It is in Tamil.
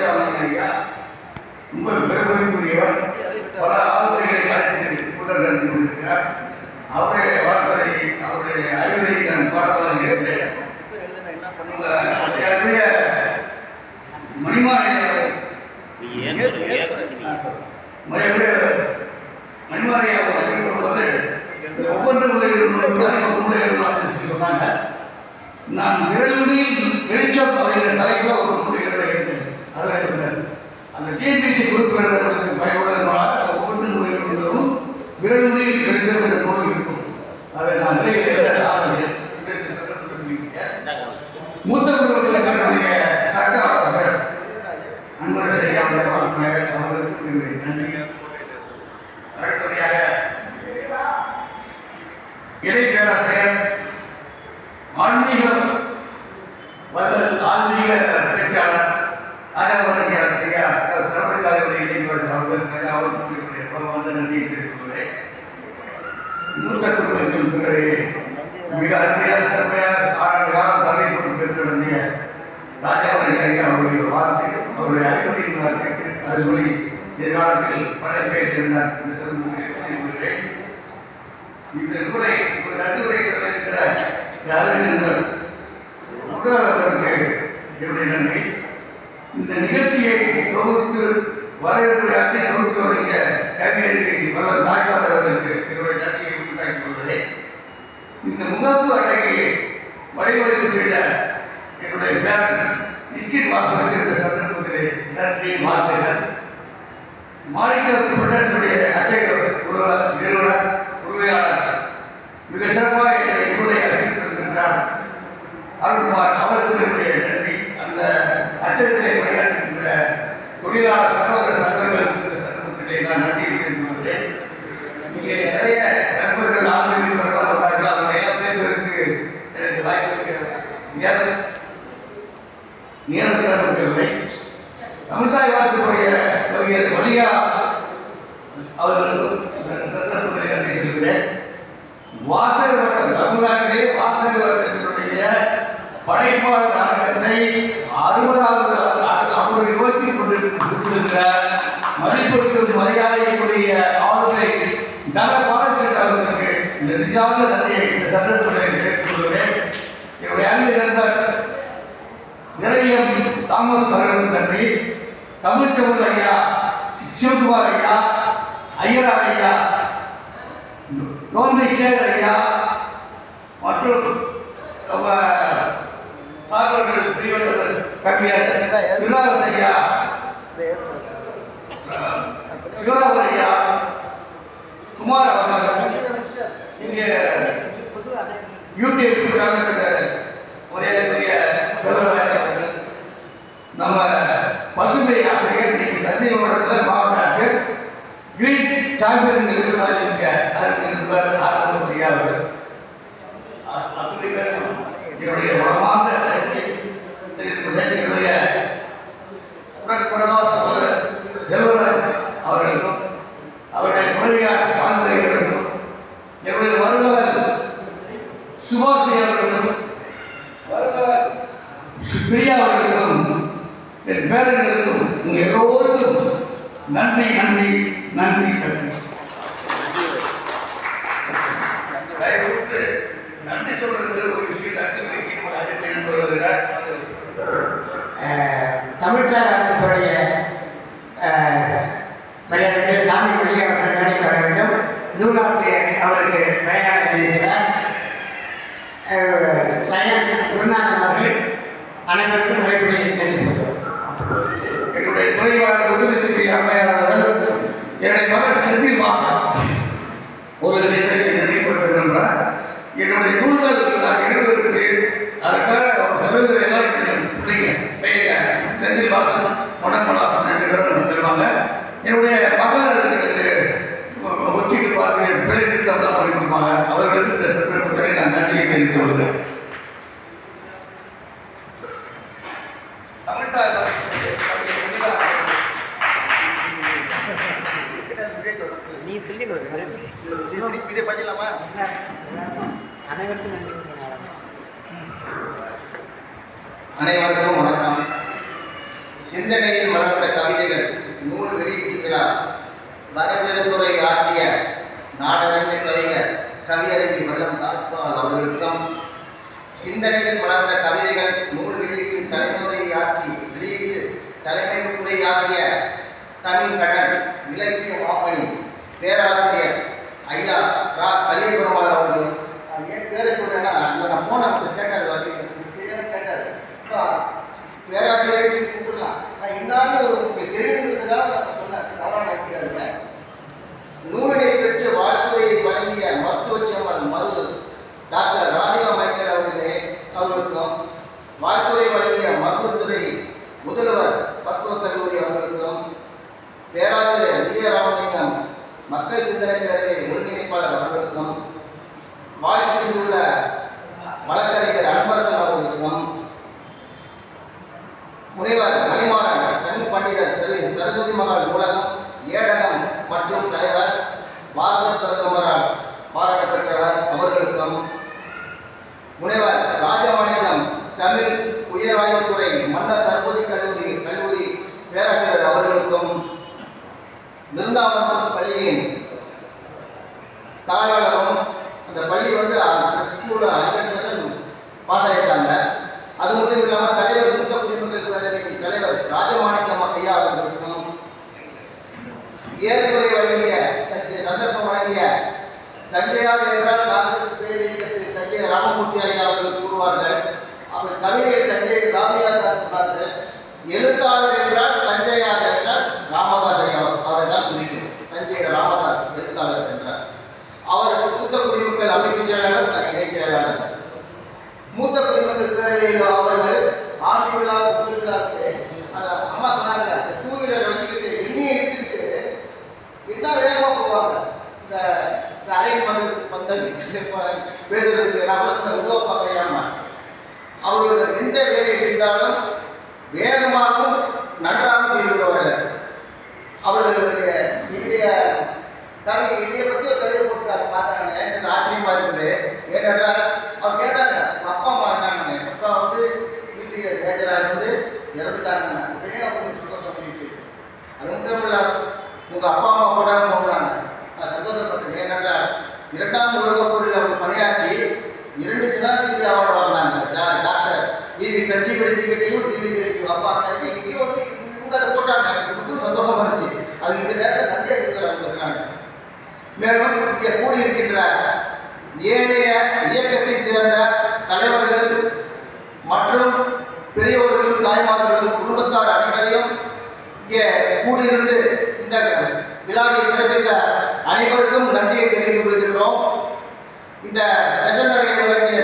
ஐயா ரொம்ப பெருமைக்குரியவர் பல ஆளுமைகளை அழைத்து கூட்டம் நடத்தி கொண்டிருக்கிறார். அவருடைய வாழ்க்கை அவருடைய அறிவுரை நான் பாடமாக இருக்கிறேன் மணிமாலை மரியாதை மணிமாலை அவர் போது ஒவ்வொன்று உதவி சொன்னாங்க. நான் விரலில் வெளிச்சம் அப்படிங்கிற தலைப்பில் ஒரு அதில் இருக்கிறேன் அந்த டிஎன்பிசி குறிப்பிடுறவர்களுக்கு பயன்படுவதனால அந்த ஒவ்வொன்று நூல்களும் விரலில் வெளிச்சம் என்ற நூல் இருக்கும். அதை நான் ஆரம்பிக்கிறேன் மூத்த சட்ட ஆலோசகர் அன்பர் செய்ய அவர்களுக்கு நன்றி. அடுத்தபடியாக பேராசிரியர் ஆன்மீகம் வல்லல் ஆன்மீக பேச்சாளர் அகவரங்கியார் ஐயா சிறப்புக்காரர்களுடைய இளைஞர் அவர்கள் அவர்களுடைய வந்து நன்றி தெரிவித்துள்ளேன் மூத்த குடும்பத்தில் மிக அருமையான சிறமையாக ஆறு காலம் தலை கொண்டு வந்திய ஐயா அவருடைய வார்த்தை அவருடைய அதுபடி எதிர்காலத்தில் இந்த இந்த நூலை ஒரு நடுவுரை என்னுடைய நன்றி. இந்த நிகழ்ச்சியை தொகுத்து வரவேற்பு தொகுத்து வருகிற கவியறிவி வல்ல தாய்மார் அவர்களுக்கு என்னுடைய நன்றியை உண்டாக்கி கொள்கிறேன் இந்த முகப்பு அட்டையை வழிமுறைப்பு செய்த என்னுடைய சேவன் நிச்சயம் இந்த சந்தர்ப்பத்திலே நன்றி வார்த்தைகள் மாணிக்க பிரதேசனுடைய அச்சைகள் நிறுவனர் உரிமையாளர் மிக சிறப்பாக என்னை நூலை அவருக்கு என்னுடைய நன்றி. அந்த அச்சத்திலே பணியாற்றுகின்ற தொழிலாளர் சகோதர சங்கங்கள் சந்தர்ப்பத்திலே நான் நன்றி தெரிவித்துள்ளேன் இங்கே நிறைய இந்த நிஜாந்த நன்றியை இந்த சந்தர்ப்பத்தில் கேட்டுக்கொள்கிறேன் என்னுடைய அன்பு நண்பர் நிறையம் தாமஸ் அவர்களுக்கு நன்றி தமிழ்ச்சவுள் ஐயா சிவகுமார் ஐயா ஐயரார் ஐயா நோம்பி சேகர் ஐயா மற்றும் நம்ம சார்பர்கள் பிரிவர்கள் கவிஞர் விலாஸ் ஐயா சிவராமன் ஐயா குமார் அவர்கள் யூடியூப் ஒரே பெரிய நம்ம பசுமை ஆசிரியர் இன்னைக்கு தஞ்சை மாவட்டத்தில் மாவட்ட கிரீன் சாம்பியன் இருக்கிறார் இங்க அதற்கு நண்பர் அத்தனை என்னுடைய மனமார்ந்த நன்றி தெரிவித்துக்கொண்டேன். என்னுடைய உடற்பிறவா சகோதரர் செல்வராஜ் அவர்களுக்கும் அவருடைய துணைவியார் வாழ்ந்தவர்களுக்கும் என்னுடைய வருவார் சுபாஷி அவர்களுக்கும் வருவார் பிரியா அவர்களுக்கும் என் பேரர்களுக்கும் உங்க எல்லோருக்கும் நன்றி நன்றி நன்றி நன்றி. தயவுக்கு நன்றி சொல்றது ஒரு விஷயம் நன்றி வைக்கணும் அறிக்கை சாமி மொழி அவர்கள் மேடைக்கு வர வேண்டும். நூலாசிரியர் அவருக்கு பயனாக அறிவிக்கிறார் லயன் குருநாதன் அவர்கள் அனைவருக்கும் முறைப்படி நன்றி சொல்லுவோம் என்னுடைய அம்மையார் அவர்கள் என்னுடைய மகன் செந்தில் மாதா. ஒரு செய்தியை என்னுடைய நூல்கள் நான் எழுதுவதற்கு அதற்காக ஒரு சகோதரர் எல்லாம் பிள்ளைங்க பையங்க செந்தில் மாதா ரெண்டு பேரும் சொல்லுவாங்க என்னுடைய மகள் அதுக்கு ஒத்திட்டு பார்த்து பிழை திருத்தம் தான் பண்ணி கொடுப்பாங்க. அவர்களுக்கு இந்த சந்தர்ப்பத்தை நான் நன்றியை தெரிவித்துக் கொள்கிறேன். இதை படிக்கலாமா அனைவருக்கும் நன்றி அனைவருக்கும் வணக்கம். சிந்தனையில் வளர்ந்த கவிதைகள் நூல் வெளியீட்டு விழா வரவேற்புரை ஆற்றிய நாடறிந்த கவிஞர் கவியறிஞர் வெள்ளம் தாஜ்பால் அவர்களுக்கும் சிந்தனையில் வளர்ந்த கவிதைகள் நூல் வெளியீட்டு தலைமுறை ஆற்றி வெளியீட்டு தலைமை உரையாற்றிய தமிழ் கடன் இலக்கிய மாமணி பேராசிரியர் ஐயா ரா கலியபெருமாள் அவர்கள். ஏன் பேரை சொல்றேன்னா அங்கே நான் போன அவங்க கேட்டார் வாட்டி தெரியாம கேட்டார். பேராசிரியர் கூப்பிடலாம். நான் இன்னாலும் உங்களுக்கு தெரியுங்கிறதுக்காக நான் சொன்னேன் தவறாக நினச்சிக்காருங்க நூலினை பெற்று வாழ்த்துறையை வழங்கிய மருத்துவ செம்மல் மது டாக்டர் ராதிகா மைக்கேல் அவர்களே அவர்களுக்கும் வாழ்த்துறை வழங்கிய மருத்துவத்துறை முதல்வர் மருத்துவக் கல்லூரி அவர்களுக்கும் பேராசிரியர் விஜய ராமலிங்கம் மக்கள் சிந்தனை பேரவை ஒருங்கிணைப்பாளர் அவர்களுக்கும் பிருந்தாவனம் பள்ளியின் தாயாளரும் அந்த பள்ளி வந்து ஸ்கூலில் ஹண்ட்ரட் பர்சன்ட் பாஸ் ஆகிட்டாங்க அது மட்டும் இல்லாமல் தலைவர் மூத்த குடிமக்கள் பேரவையின் தலைவர் ராஜமாணிக்கம் ஐயா அவர்களுக்கும் ஏற்புரை வழங்கிய எனக்கு சந்தர்ப்பம் வழங்கிய தஞ்சையார் என்றால் காங்கிரஸ் பேரியக்கத்தில் தஞ்சை ராமமூர்த்தி ஐயா அவர்கள் கூறுவார்கள். அவர் கவிதை தஞ்சை ராமியாதாஸ் சொன்னார்கள். எழுத்தாளர் என்றால் தஞ்சையார் என்றால் ராமதாஸ் ஐயா அவரை தான் குறிக்கும் தஞ்சை ராமதாஸ் எழுத்தாளர் என்றார் அவர் மூத்த குடிமக்கள் செயலாளர் இணைச் செயலாளர் மூத்த குடிமக்கள் பேரவையில் அவர்கள் ஆண்டு விழா முதல் அம்மா சொன்னாங்க டூ வீலர் வச்சுக்கிட்டு எண்ணியை எடுத்துக்கிட்டு என்ன வேகமாக போவாங்க? இந்த இந்த பண்ணுறதுக்கு பேசுறதுக்கு நான் சொன்ன உதவ அவர்கள் எந்த வேலையை செய்தாலும் வேகமாகவும் நன்றாகவும் செய்து விடுவார்கள் அவர்களுடைய என்னுடைய கவி இந்திய பற்றி ஒரு கவிதை போட்டுக்காரு பார்த்தாங்க கேட்டாங்க அவர் கேட்டாங்க அப்பா அம்மா இருக்காங்க அப்பா வந்து வீட்டுக்கு மேஜராக இருந்து இறந்துட்டாங்க உடனே அவங்களுக்கு சந்தோஷம் பண்ணிட்டு அது மட்டும் இல்ல உங்கள் அப்பா அம்மா கூட போகிறாங்க நான் சந்தோஷப்பட்டேன். ஏனென்றால் இரண்டாம் உலக போரில் அவங்க பணியாற்றி இரண்டு ஜனாதிபதி அவார்டு வந்தாங்க டாக்டர் டிவி சஞ்சீவ் ரெட்டிகிட்டையும் டிவி ரெட்டியும் அப்பா அத்தாக்கு இங்கேயும் வந்து இவங்க அதை போட்டாங்க. எனக்கு ரொம்ப சந்தோஷமா இருந்துச்சு. அது இந்த நேரத்தில் நன்றியாக சொல்கிறாங்க இருக்காங்க மேலும் இங்கே கூடியிருக்கின்ற ஏனைய இயக்கத்தை சேர்ந்த தலைவர்கள் மற்றும் பெரியவர்களும் தாய்மார்களும் குடும்பத்தார் அனைவரையும் இங்கே கூடியிருந்து இந்த விழாவை சிறப்பித்த அனைவருக்கும் நன்றியை தெரிவித்துக் கொள்கின்றோம். இந்த வெசனரை வழங்கிய